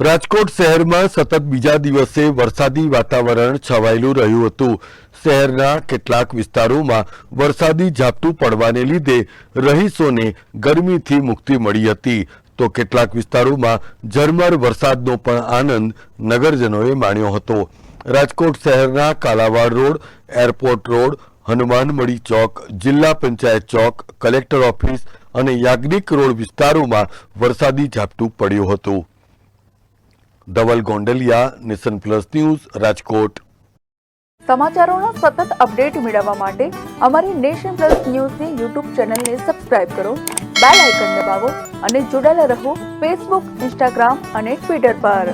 રાજકોટ શહેરમાં સતત બીજા દિવસે વરસાદી વાતાવરણ છવાયેલું રહ્યું હતું. શહેરના કેટલાક વિસ્તારોમાં વરસાદી ઝાપટું પડવાને લીધે રહીશોને ગરમીથી મુક્તિ મળી હતી. તો કેટલાક વિસ્તારોમાં ઝરમર વરસાદનો પણ આનંદ નગરજનોએ માણ્યો હતો. રાજકોટ શહેરના Kalawad road, airport road Hanumanmadhi ચોક, જિલ્લા પંચાયત ચોક, કલેક્ટર ઓફિસ અને યાજ્ઞિક રોડ વિસ્તારોમાં વરસાદી ઝાપટું પડ્યું હતું. Dhaval Gondaliya, nation plus news, Rajkot. સમાચારોના સતત અપડેટ મેળવવા માટે અમારી નેશન પ્લસ ન્યૂઝની યુટ્યુબ ચેનલને સબસ્ક્રાઇબ કરો, બેલ આઇકન દબાવો અને જોડાયેલા રહો ફેસબુક, ઇન્સ્ટાગ્રામ અને ટ્વિટર પર.